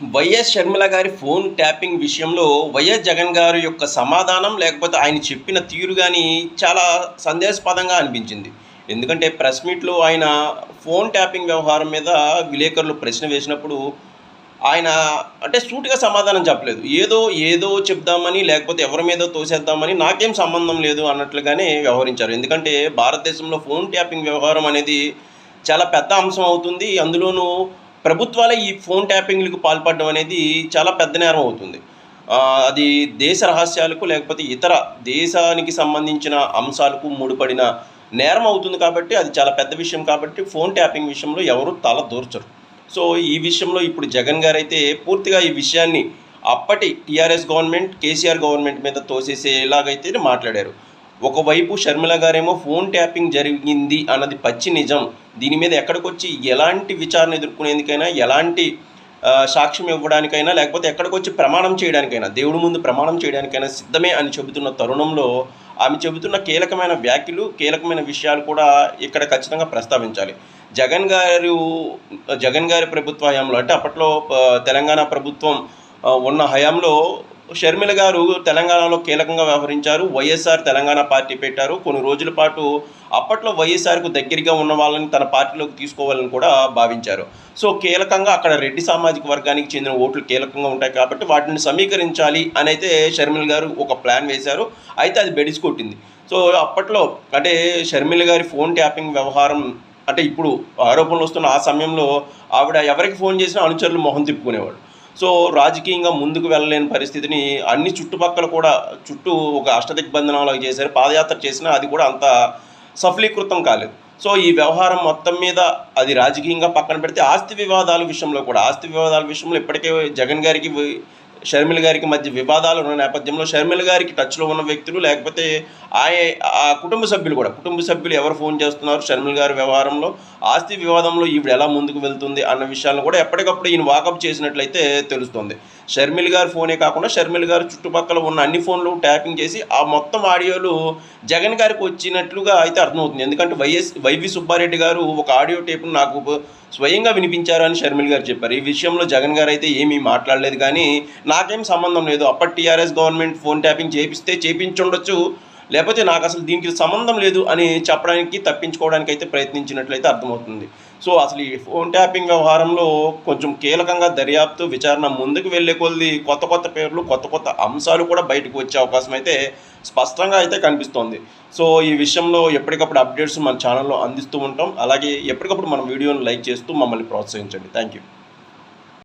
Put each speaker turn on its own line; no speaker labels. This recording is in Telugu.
వైఎస్ షర్మిల గారి ఫోన్ ట్యాపింగ్ విషయంలో వైఎస్ జగన్ గారి యొక్క సమాధానం లేకపోతే ఆయన చెప్పిన తీరు కానీ చాలా సందేశపదంగా అనిపించింది. ఎందుకంటే ప్రెస్ మీట్లో ఆయన ఫోన్ ట్యాపింగ్ వ్యవహారం మీద విలేకరులు ప్రశ్న వేసినప్పుడు ఆయన అంటే సూటిగా సమాధానం చెప్పలేదు. ఏదో ఏదో చెప్దామని లేకపోతే ఎవరి మీద తోసేద్దామని నాకేం సంబంధం లేదు అన్నట్లుగానే వ్యవహరించారు. ఎందుకంటే భారతదేశంలో ఫోన్ ట్యాపింగ్ వ్యవహారం అనేది చాలా పెద్ద అంశం అవుతుంది. అందులోనూ ప్రభుత్వాలే ఈ ఫోన్ ట్యాపింగ్లకు పాల్పడడం అనేది చాలా పెద్ద నేరం అవుతుంది. అది దేశ రహస్యాలకు లేకపోతే ఇతర దేశానికి సంబంధించిన అంశాలకు ముడిపడిన నేరం అవుతుంది కాబట్టి అది చాలా పెద్ద విషయం కాబట్టి ఫోన్ ట్యాపింగ్ విషయంలో ఎవరు తల దూర్చరు. సో ఈ విషయంలో ఇప్పుడు జగన్ గారు అయితే పూర్తిగా ఈ విషయాన్ని అప్పటి టీఆర్ఎస్ గవర్నమెంట్ కేసీఆర్ గవర్నమెంట్ మీద తోసేసేలాగైతే మాట్లాడారు. ఒకవైపు షర్మిల గారేమో ఫోన్ ట్యాపింగ్ జరిగింది అన్నది పచ్చి నిజం. దీని మీద ఎక్కడికొచ్చి ఎలాంటి విచారణ ఎదుర్కొనేందుకైనా ఎలాంటి సాక్ష్యం ఇవ్వడానికైనా లేకపోతే ఎక్కడికొచ్చి ప్రమాణం చేయడానికైనా దేవుడి ముందు ప్రమాణం చేయడానికైనా సిద్ధమే అని చెబుతున్న తరుణంలో ఆమె చెబుతున్న కీలకమైన వ్యాఖ్యలు కీలకమైన విషయాలు కూడా ఇక్కడ ఖచ్చితంగా ప్రస్తావించాలి. జగన్ గారు జగన్ గారి ప్రభుత్వ హయాంలో అంటే అప్పట్లో తెలంగాణ ప్రభుత్వం ఉన్న హయాంలో షర్మిల గారు తెలంగాణలో కీలకంగా వ్యవహరించారు. వైఎస్ఆర్ తెలంగాణ పార్టీ పెట్టారు. కొన్ని రోజుల పాటు అప్పట్లో వైఎస్ఆర్కు దగ్గరగా ఉన్న వాళ్ళని తన పార్టీలోకి తీసుకోవాలని కూడా భావించారు. సో కీలకంగా అక్కడ రెడ్డి సామాజిక వర్గానికి చెందిన ఓట్లు కీలకంగా ఉంటాయి కాబట్టి వాటిని సమీకరించాలి అని అయితే షర్మిల గారు ఒక ప్లాన్ వేశారు. అయితే అది బెడిసి కొట్టింది సో అప్పట్లో అంటే షర్మిల గారి ఫోన్ ట్యాపింగ్ వ్యవహారం అంటే ఇప్పుడు ఆరోపణలు వస్తున్న ఆ సమయంలో ఆవిడ ఎవరికి ఫోన్ చేసినా అనుచరులు మొహం తిప్పుకునేవాడు సో రాజకీయంగా ముందుకు వెళ్ళలేని పరిస్థితిని అన్ని చుట్టుపక్కల కూడా చుట్టూ ఒక అష్టదిగ్బంధనాలు చేశారు పాదయాత్ర చేసినా అది కూడా అంత సఫలీకృతం కాలేదు. సో ఈ వ్యవహారం మొత్తం మీద అది రాజకీయంగా పక్కన పెడితే ఆస్తి వివాదాల విషయంలో కూడా ఆస్తి వివాదాల విషయంలో ఇప్పటికే జగన్ గారికి షర్మిల గారికి మధ్య వివాదాలు ఉన్న నేపథ్యంలో షర్మిల గారికి టచ్లో ఉన్న వ్యక్తులు లేకపోతే ఆయ ఆ కుటుంబ సభ్యులు కూడా కుటుంబ సభ్యులు ఎవరు ఫోన్ చేస్తున్నారు షర్మిల గారి వ్యవహారంలో ఆస్తి వివాదంలో ఈవిడ ఎలా ముందుకు వెళ్తుంది అన్న విషయాలను కూడా ఎప్పటికప్పుడు ఈయన వాకప్ చేసినట్లయితే తెలుస్తుంది. షర్మిల్ గారి ఫోనే కాకుండా షర్మిల్ గారు చుట్టుపక్కల ఉన్న అన్ని ఫోన్లు ట్యాపింగ్ చేసి ఆ మొత్తం ఆడియోలు జగన్ గారికి వచ్చినట్లుగా అయితే అర్థమవుతుంది. ఎందుకంటే వైఎస్ వైవి సుబ్బారెడ్డి గారు ఒక ఆడియో టేప్ను నాకు స్వయంగా వినిపించారు అని షర్మిల్ గారు చెప్పారు. ఈ విషయంలో జగన్ గారు అయితే ఏమీ మాట్లాడలేదు కానీ నాకేం సంబంధం లేదు. అప్పటి టీఆర్ఎస్ గవర్నమెంట్ ఫోన్ ట్యాపింగ్ చేపిస్తే చేపించుండొచ్చు. లేకపోతే నాకు అసలు దీనికి సంబంధం లేదు అని చెప్పడానికి తప్పించుకోవడానికి అయితే ప్రయత్నించినట్లయితే అర్థమవుతుంది. సో అసలు ఈ ఫోన్ ట్యాపింగ్ వ్యవహారంలో కొంచెం కీలకంగా దర్యాప్తు విచారణ ముందుకు వెళ్ళే కొద్ది కొత్త కొత్త పేర్లు కొత్త కొత్త అంశాలు కూడా బయటకు వచ్చే అవకాశం అయితే స్పష్టంగా అయితే కనిపిస్తోంది. సో ఈ విషయంలో ఎప్పటికప్పుడు అప్డేట్స్ మన ఛానల్లో అందిస్తూ ఉంటాం. అలాగే ఎప్పటికప్పుడు మన వీడియోని లైక్ చేస్తూ మమ్మల్ని ప్రోత్సహించండి. Thank you